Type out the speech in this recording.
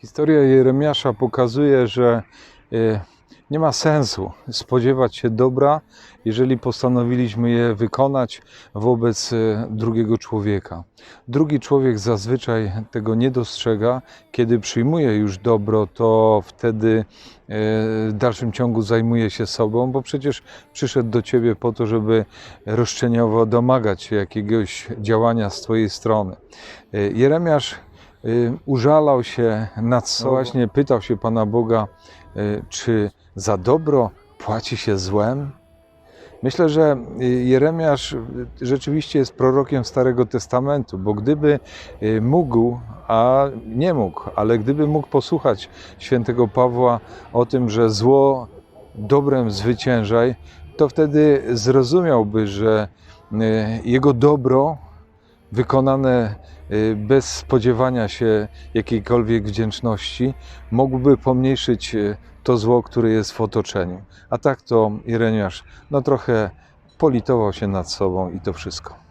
Historia Jeremiasza pokazuje, że e, nie ma sensu spodziewać się dobra, jeżeli postanowiliśmy je wykonać wobec e, drugiego człowieka. Drugi człowiek zazwyczaj tego nie dostrzega. Kiedy przyjmuje już dobro, to wtedy e, w dalszym ciągu zajmuje się sobą, bo przecież przyszedł do ciebie po to, żeby roszczeniowo domagać się jakiegoś działania z twojej strony. Jeremiasz użalał się nad sobą, właśnie pytał się Pana Boga, y, czy za dobro płaci się złem? Myślę, że y, Jeremiasz y, rzeczywiście jest prorokiem Starego Testamentu, bo gdyby y, mógł, a nie mógł, ale gdyby mógł posłuchać świętego Pawła o tym, że zło dobrem zwyciężaj, to wtedy zrozumiałby, że y, jego dobro wykonane y, bez spodziewania się jakiejkolwiek wdzięczności, mógłby pomniejszyć y, to zło, które jest w otoczeniu. A tak to Jeremiasz no trochę politował się nad sobą i to wszystko.